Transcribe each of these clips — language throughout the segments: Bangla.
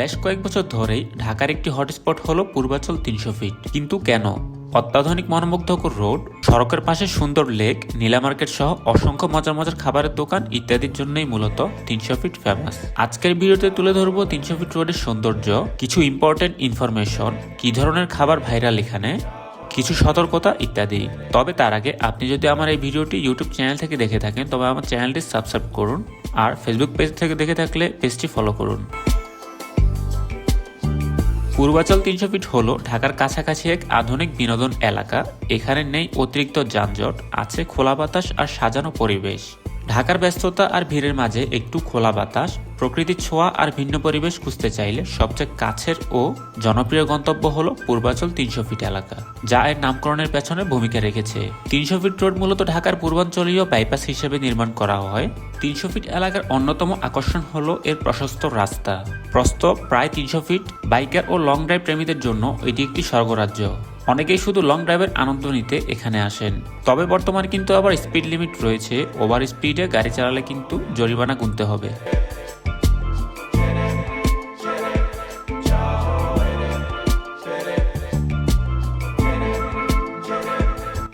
বেশ কয়েক বছর ধরেই ঢাকার একটি হটস্পট হল পূর্বাচল তিনশো ফিট। কিন্তু কেন? অত্যাধুনিক মনোমুগ্ধকর রোড, সড়কের পাশে সুন্দর লেক, নীলা মার্কেট সহ অসংখ্য মজার মজার খাবারের দোকান ইত্যাদির জন্যই মূলত তিনশো ফিট ফেমাস আজকের ভিডিওতে তুলে ধরবো তিনশো ফিট রোডের সৌন্দর্য, কিছু ইম্পর্টেন্ট ইনফরমেশন কি ধরনের খাবার ভাইরাল এখানে, কিছু সতর্কতা ইত্যাদি। তবে তার আগে আপনি যদি আমার এই ভিডিওটি ইউটিউব চ্যানেল থেকে দেখে থাকেন, তবে আমার চ্যানেলটি সাবস্ক্রাইব করুন আর ফেসবুক পেজ থেকে দেখে থাকলে পেজটি ফলো করুন। পূর্বাচল তিনশো ফিট হল ঢাকার কাছাকাছি এক আধুনিক বিনোদন এলাকা। এখানে নেই অতিরিক্ত যানজট, আছে খোলা বাতাস আর সাজানো পরিবেশ। ঢাকার ব্যস্ততা আর ভিড়ের মাঝে একটু খোলা বাতাস, প্রকৃতির ছোঁয়া আর ভিন্ন পরিবেশ খুঁজতে চাইলে সবচেয়ে কাছের ও জনপ্রিয় গন্তব্য হলো পূর্বাচল তিনশো ফিট এলাকা, যা এর নামকরণের পেছনে ভূমিকা রেখেছে। তিনশো ফিট রোড মূলত ঢাকার পূর্বাঞ্চলীয় বাইপাস হিসেবে নির্মাণ করা হয়। তিনশো ফিট এলাকার অন্যতম আকর্ষণ হলো এর প্রশস্ত রাস্তা। প্রস্থ প্রায় তিনশো ফিট। বাইকার ও লং ড্রাইভ প্রেমীদের জন্য এটি একটি স্বর্গরাজ্য। অনেকেই শুধু লং ড্রাইভের আনন্দ নিতে এখানে আসেন। তবে বর্তমানে কিন্তু আবার স্পিড লিমিট রয়েছে ওভার স্পিডে গাড়ি চালালে কিন্তু জরিমানা গুনতে হবে।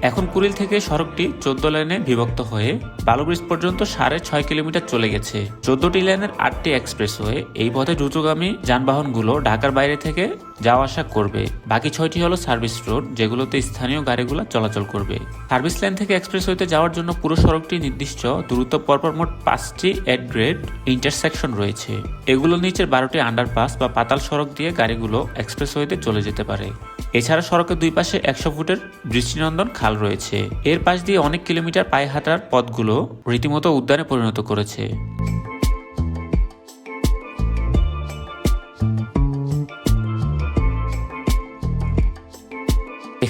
এখন কুড়িল থেকে সড়কটি চোদ্দ লাইনে বিভক্ত হয়ে বালুব্রিজ পর্যন্ত সাড়ে ছয় কিলোমিটার চলে গেছে। চোদ্দটি লাইনের আটটি এক্সপ্রেসওয়ে এই পথে দ্রুতগামী যানবাহনগুলো ঢাকার বাইরে থেকে যাওয়া আসা করবে। বাকি ছয়টি হলো সার্ভিস রোড, যেগুলোতে স্থানীয় গাড়িগুলো চলাচল করবে। সার্ভিস লাইন থেকে এক্সপ্রেস এক্সপ্রেসওয়েতে যাওয়ার জন্য পুরো সড়কটি নির্দিষ্ট। দূরত্ব পরপর মোট পাঁচটি এড গ্রেড ইন্টারসেকশন রয়েছে। এগুলো নিচের বারোটি আন্ডারপাস বা পাতাল সড়ক দিয়ে গাড়িগুলো এক্সপ্রেস এক্সপ্রেসওয়েতে চলে যেতে পারে। এছাড়া সড়কের দুই পাশে একশো ফুটের দৃষ্টিনন্দন খাল রয়েছে। এর পাশ দিয়ে অনেক কিলোমিটার পায়ে হাঁটার পথগুলো রীতিমতো উদ্যানে পরিণত করেছে।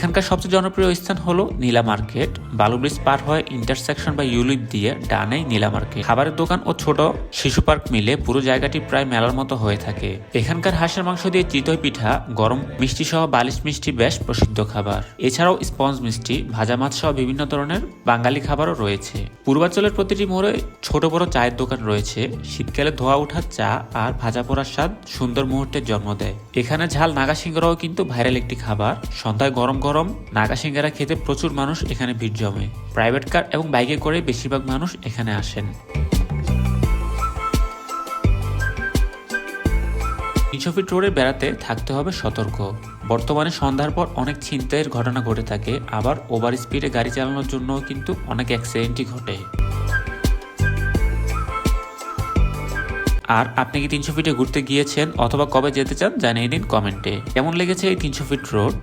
এখানকার সবচেয়ে জনপ্রিয় স্থান হলো নীলা মার্কেট। বালুব্রিজ পার হয়ে ইন্টারসেকশন বা ইউলিপ দিয়ে ডানে নীলা মার্কেট। খাবারের দোকান ও ছোট শিশু পার্ক মিলে পুরো জায়গাটি প্রায় মেলার মতো হয়ে থাকে। এখানকার হাঁসের মাংস দিয়ে চিতই পিঠা, গরম মিষ্টি সহ বালিশ মিষ্টি বেশ প্রসিদ্ধ খাবার। এছাড়াও স্পঞ্জ মিষ্টি, ভাজা মাছ সহ বিভিন্ন ধরনের বাঙালি খাবারও রয়েছে। পূর্বাঞ্চলের প্রতিটি মোড়ে ছোট বড় চায়ের দোকান রয়েছে। শীতকালে ধোয়া ওঠা চা আর ভাজা পোড়ার স্বাদ সুন্দর মুহূর্তের জন্ম দেয়। এখানে ঝাল নাগা সিংহরাও কিন্তু ভাইরাল একটি খাবার। সন্ধ্যায় গরম গরম নাগা সিঙ্গারা খেতে প্রচুর মানুষ এখানে ভিড় জমে। প্রাইভেট কার এবং বাইকে করে বেশিরভাগ মানুষ এখানে আসেন। ফিট রোডে বেড়াতে থাকতে হবে সতর্ক। বর্তমানে সন্ধ্যার পর অনেক ছিনতাইয়ের ঘটনা ঘটে থাকে, আবার ওভার স্পিডে গাড়ি চালানোর জন্য কিন্তু অনেক অ্যাক্সিডেন্টই ঘটে। আর আপনি কি তিনশো ফিটে ঘুরতে গিয়েছেন অথবা কবে যেতে চান জানিয়ে দিন কমেন্টে। কেমন লেগেছে এই তিনশো ফিট রোড?